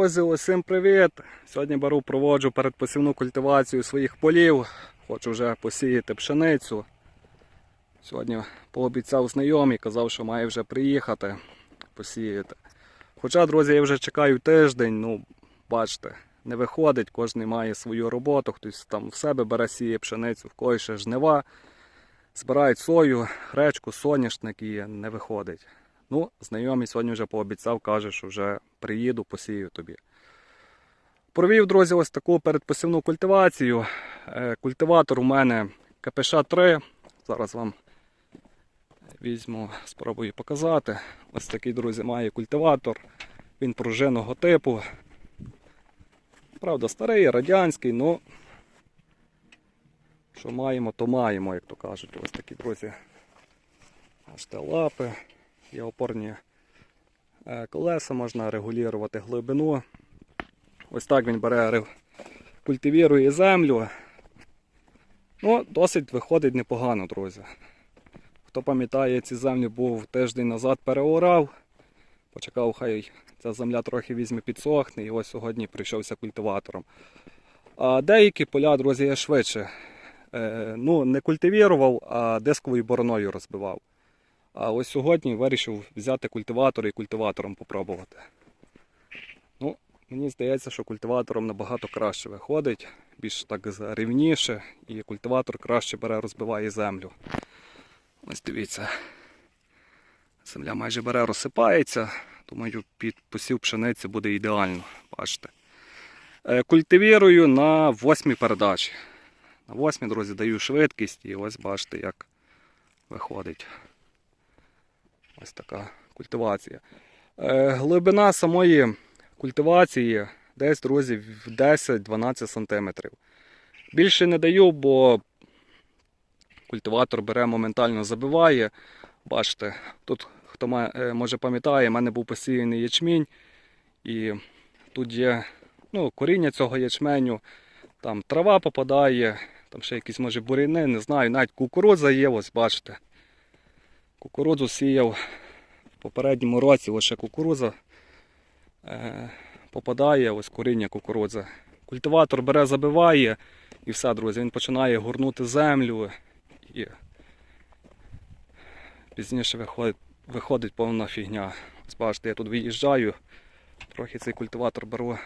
Друзі, усім привіт! Сьогодні беру проводжу передпосівну культивацію своїх полів. Хочу вже посіяти пшеницю. Сьогодні пообіцяв знайомий, казав, що має вже приїхати посіяти. Хоча, друзі, я вже чекаю тиждень, ну, бачите, не виходить, кожен має свою роботу, хтось там в себе бере сіє пшеницю, в когось ще жнива. Збирають сою, гречку, соняшник і не виходить. Ну, знайомий сьогодні вже пообіцяв, каже, що вже приїду, посію тобі. Провів, друзі, ось таку передпосівну культивацію. Е, Культиватор у мене КПШ-3. Зараз вам візьму, спробую показати. Ось такий, друзі, має культиватор. Він пружинного типу. Правда, старий, радянський, ну що маємо, то маємо, як то кажуть. Ось такі, друзі. Аж те лапи. Є опорні колеса, можна регулювати глибину. Ось так він бере, культивірує землю. Ну, досить виходить непогано, друзі. Хто пам'ятає, ці землі був тиждень назад переорав. Почекав, хай ця земля трохи візьме підсохне, і ось сьогодні прийшовся культиватором. А деякі поля, друзі, я швидше. Е, ну, не культивірував, а дисковою бороною розбивав. А ось сьогодні вирішив взяти культиватор і культиватором попробувати. Ну, мені здається, що культиватором набагато краще виходить, більш так рівніше, і культиватор краще бере, розбиває землю. Ось дивіться. Земля майже бере, розсипається. Думаю, під посів пшениці буде ідеально. Бачите. Е, Культивірую на восьмій передачі. На восьмій, друзі, даю швидкість і ось бачите, як виходить. Ось така культивація. Е, глибина самої культивації десь, друзі, в 10-12 см. Більше не даю, бо культиватор бере моментально забиває. Бачите, тут хто е, може пам'ятає, в мене був посіяний ячмінь, і тут є ну, коріння цього ячменю, там трава попадає, там ще якісь може буряни, не знаю, навіть кукурудза є, ось бачите. Кукурудзу сіяв в попередньому році, ще кукурудза е, попадає, ось коріння кукурудзи. Культиватор бере, забиває і все, друзі, він починає горнути землю і пізніше виходить, виходить повна фігня. Ось бачите, я тут виїжджаю, трохи цей культиватор беру,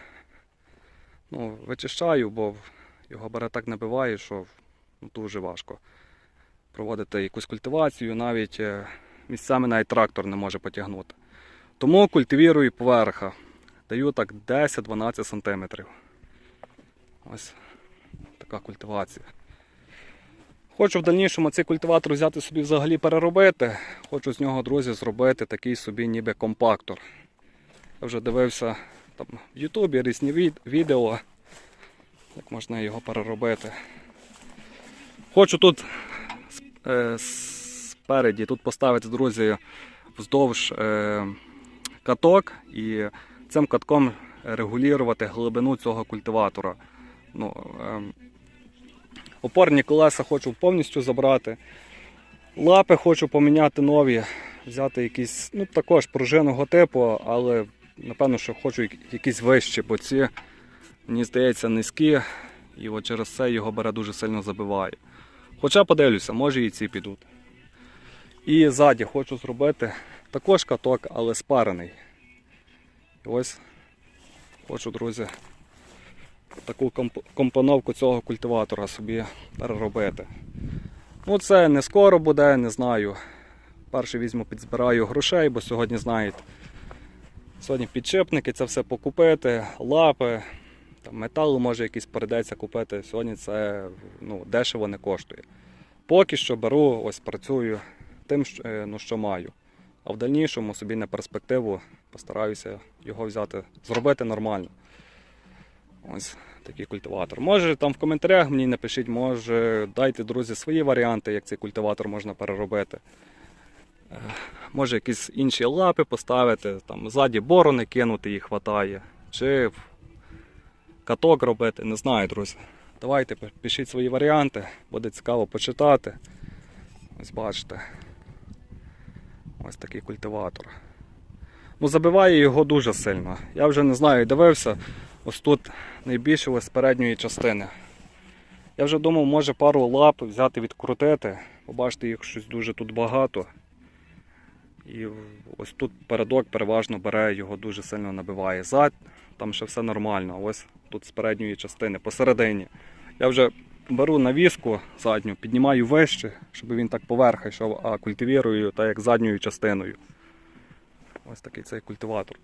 ну, вичищаю, бо його бере так набиває, що ну, дуже важко проводити якусь культивацію, навіть е, місцями навіть трактор не може потягнути. Тому культивірую поверха. Даю так 10-12 см. Ось така культивація. Хочу в дальнішому цей культиватор взяти собі взагалі переробити. Хочу з нього, друзі, зробити такий собі ніби компактор. Я вже дивився там в Ютубі різні від- відео, як можна його переробити. Хочу тут спереді тут поставити, друзі, вздовж е, каток і цим катком регулювати глибину цього культиватора. Ну, е, опорні колеса хочу повністю забрати. Лапи хочу поміняти нові, взяти якісь, ну також пружинного типу, але напевно, що хочу якісь вищі, бо ці, мені здається, низькі, і от через це його бере дуже сильно забиває. Хоча подивлюся, може і ці підуть. І ззаді хочу зробити також каток, але спарений. І ось хочу, друзі, таку комп- компоновку цього культиватора собі переробити. Ну, це не скоро буде, не знаю. Перше візьму, підзбираю грошей, бо сьогодні, знаєте, сьогодні підшипники, це все покупити, лапи, там, метал може якийсь перейдеться купити. Сьогодні це ну, дешево не коштує. Поки що беру, ось працюю тим, що, е, ну, що маю. А в дальнішому собі на перспективу постараюся його взяти, зробити нормально. Ось такий культиватор. Може там в коментарях мені напишіть, може дайте, друзі, свої варіанти, як цей культиватор можна переробити. Е, Може якісь інші лапи поставити, там ззаді борони кинути їх хватає. Чи каток робити, не знаю, друзі. Давайте пишіть свої варіанти, буде цікаво почитати. Ось бачите. Ось такий культиватор. Ну, забиває його дуже сильно. Я вже не знаю, дивився. Ось тут найбільше ось передньої частини. Я вже думав, може пару лап взяти, відкрутити. Побачите, їх щось дуже тут багато. І ось тут передок переважно бере, його дуже сильно набиває. Зад, там ще все нормально. Ось тут з передньої частини, посередині. Я вже беру навіску задню, піднімаю вище, щоб він так поверх йшов, а культивірую так як задньою частиною. Ось такий цей культиватор.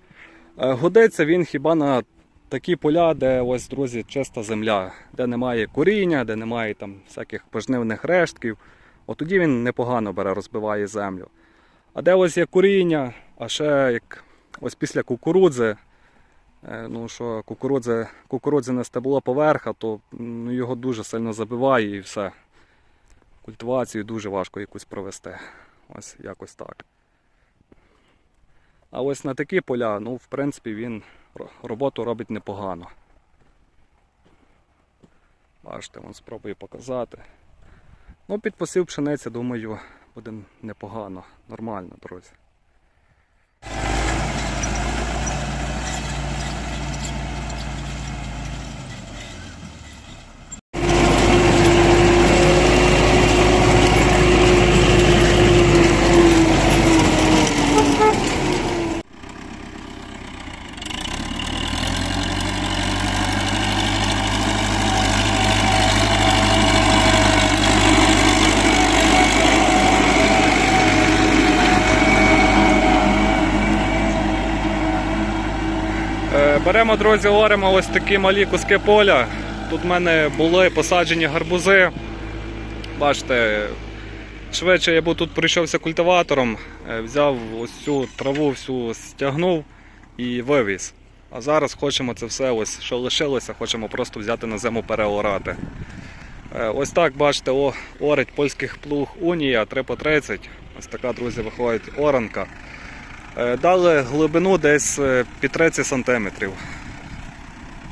Е, Годиться він хіба на такі поля, де ось, друзі, чиста земля, де немає коріння, де немає там всяких пожнивних рештків. От тоді він непогано бере, розбиває землю. А де ось є коріння, а ще як ось після кукурудзи, е, ну що кукурудзи, кукурудзяне стебло поверха, то ну, його дуже сильно забиває і все. Культивацію дуже важко якусь провести. Ось якось так. А ось на такі поля, ну, в принципі, він роботу робить непогано. Бачите, вон спробую показати. Ну, під посів пшениці, думаю, буде непогано, нормально, друзі. Е, Беремо, друзі, оремо ось такі малі куски поля. Тут в мене були посаджені гарбузи. Бачите, швидше я був тут прийшовся культиватором, е, взяв ось цю траву всю стягнув і вивіз. А зараз хочемо це все, ось що лишилося, хочемо просто взяти на зиму переорати. Е, Ось так, бачите, о, орить польських плуг Унія 3 по 30. Ось така, друзі, виходить оранка. Е, Дали глибину десь е, під 30 см.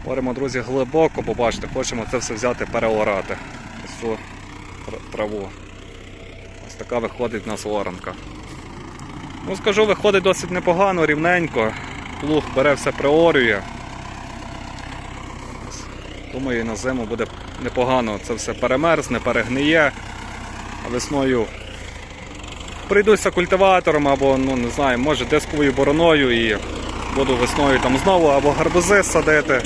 Оремо, друзі, глибоко, побачите, хочемо це все взяти, переорати. Ось цю траву. Ось така виходить в нас оранка. Ну, скажу, виходить досить непогано, рівненько. Плуг бере все приорює. Думаю, на зиму буде непогано. Це все перемерзне, перегниє. А весною прийдуся культиватором або, ну не знаю, може дисковою бороною і буду весною там знову або гарбузи садити,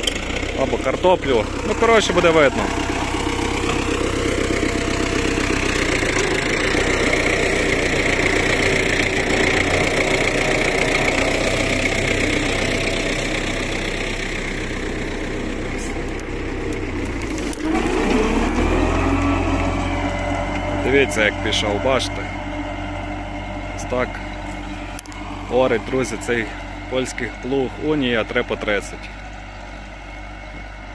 або картоплю. Ну, коротше, буде видно. Дивіться, як пішов, бачите. Так. Орить, друзі, цей польський плуг Унія 3 по 30.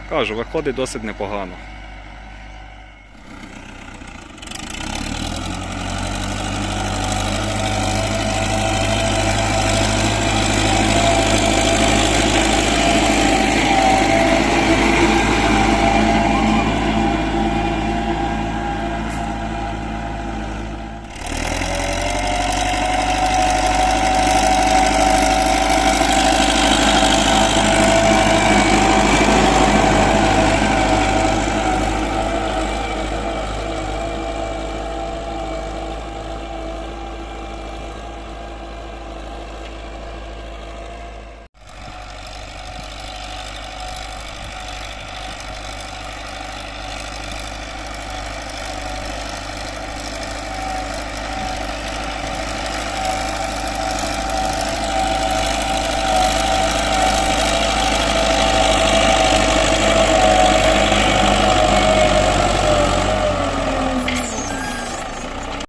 Кажу, виходить досить непогано.